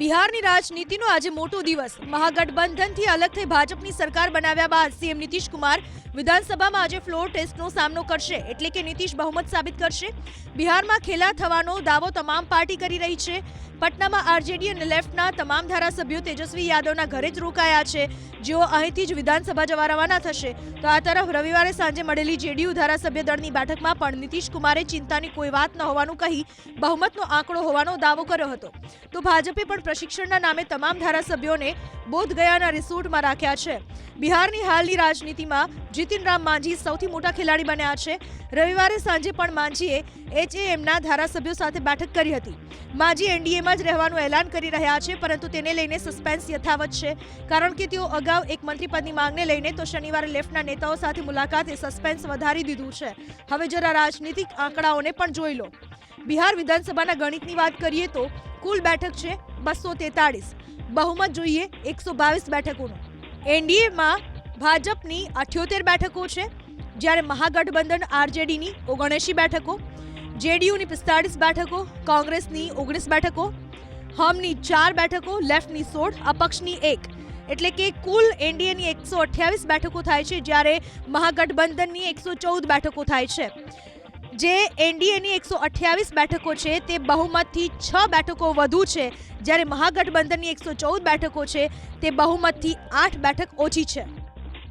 બિહારની રાજનીતિનો આજે મોટો દિવસ. મહાગઠબંધનથી અલગ થઈ ભાજપની સરકાર બનાવ્યા બાદ સીએમ નીતિશ કુમાર વિધાનસભામાં આજે ફ્લોર ટેસ્ટનો સામનો કરશે. એટલે કે નીતિશ બહુમત સાબિત કરશે. બિહારમાં ખેલા થવાનો દાવો તમામ પાર્ટી કરી રહી છે. પટનામાં આરજેડી અને લેફ્ટના તમામ ધારાસભ્યો તેજસ્વી યાદવના ઘરે જ રોકાયા છે. જેઓ અહીંથી જ વિધાનસભા જવા રવાના થશે. તો આ તરફ રવિવારે સાંજે મળેલી જેડીયુ ધારાસભ્ય દળની બેઠકમાં પણ નીતિશ કુમારે ચિંતાની કોઈ વાત ન હોવાનું કહી બહુમતનો આંકડો હોવાનો દાવો કર્યો હતો. તો ભાજપે પણ પ્રશિક્ષણના નામે તમામ ધારાસભ્યોને બોધગયાના રિસોર્ટમાં રાખ્યા છે. બિહારની હાલની રાજનીતિમાં જીતિન રામ માંઝી સૌથી મોટા ખેલાડી બન્યા છે. રવિવારે સાંજે પણ માંઝીએ એચએએમના ધારાસભ્યો સાથે બેઠક કરી હતી. માંઝી એનડીએમાં જ રહેવાનું એલાન કરી રહ્યા છે, પરંતુ તેને લઈને સસ્પેન્સ યથાવત છે. કારણ કે તેઓ અગાઉ એક મંત્રીપદની માંગને લઈને તો શનિવારે લેફ્ટના નેતાઓ સાથે મુલાકાતે સસ્પેન્સ વધારી દીધું છે. હવે જરા રાજનીતિક આંકડાઓને પણ જોઈ લો. બિહાર વિધાનસભાના ગણિતની વાત કરીએ તો કુલ બેઠક છે બસો તેતાળીસ. બહુમત જોઈએ એકસો બાવીસ બેઠકોનું. એનડીએમાં ભાજપની અઠ્યોતેર બેઠકો છે, જ્યારે મહાગઠબંધન આરજેડીની ઓગણએંશી બેઠકો, જેડીયુની પિસ્તાળીસ બેઠકો, કોંગ્રેસની ઓગણીસ બેઠકો, હમની ચાર બેઠકો, લેફ્ટની સોળ, અપક્ષની એક. એટલે કે કુલ એનડીએની એકસો અઠ્યાવીસ બેઠકો થાય છે, જ્યારે મહાગઠબંધનની એકસો ચૌદ બેઠકો થાય છે. જે એનડીએની એકસો અઠ્યાવીસ બેઠકો છે, તે બહુમતથી છ બેઠકો વધુ છે. જ્યારે મહાગઠબંધનની એકસો ચૌદ બેઠકો છે, તે બહુમતથી આઠ બેઠક ઓછી છે.